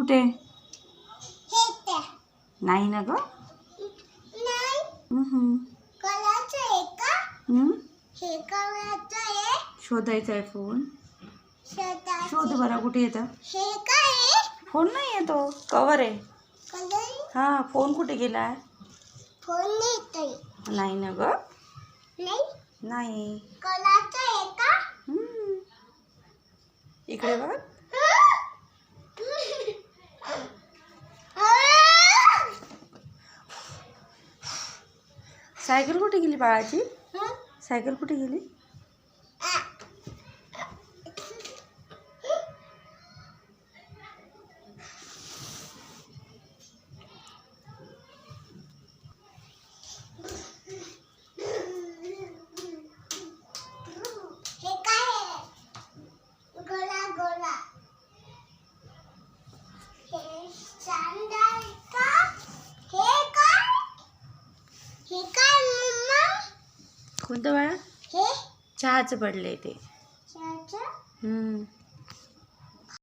कुठे? नाही ना ग? हम्म. हम्म. हे शोधायचा आहे फ़ोन. शोध बरा कुठे येतं? फ़ोन नाही येतो. कवर आहे. हा फ़ोन कुठे गेला? फ़ोन नाही ना ग? नाही. हम्म. इकडे बघ. सायकल कुठे गेली बाळाची? सायकल कुठे गेली? कोणतं बाळा? हे? चहाचं पडलंय ते. हम्म.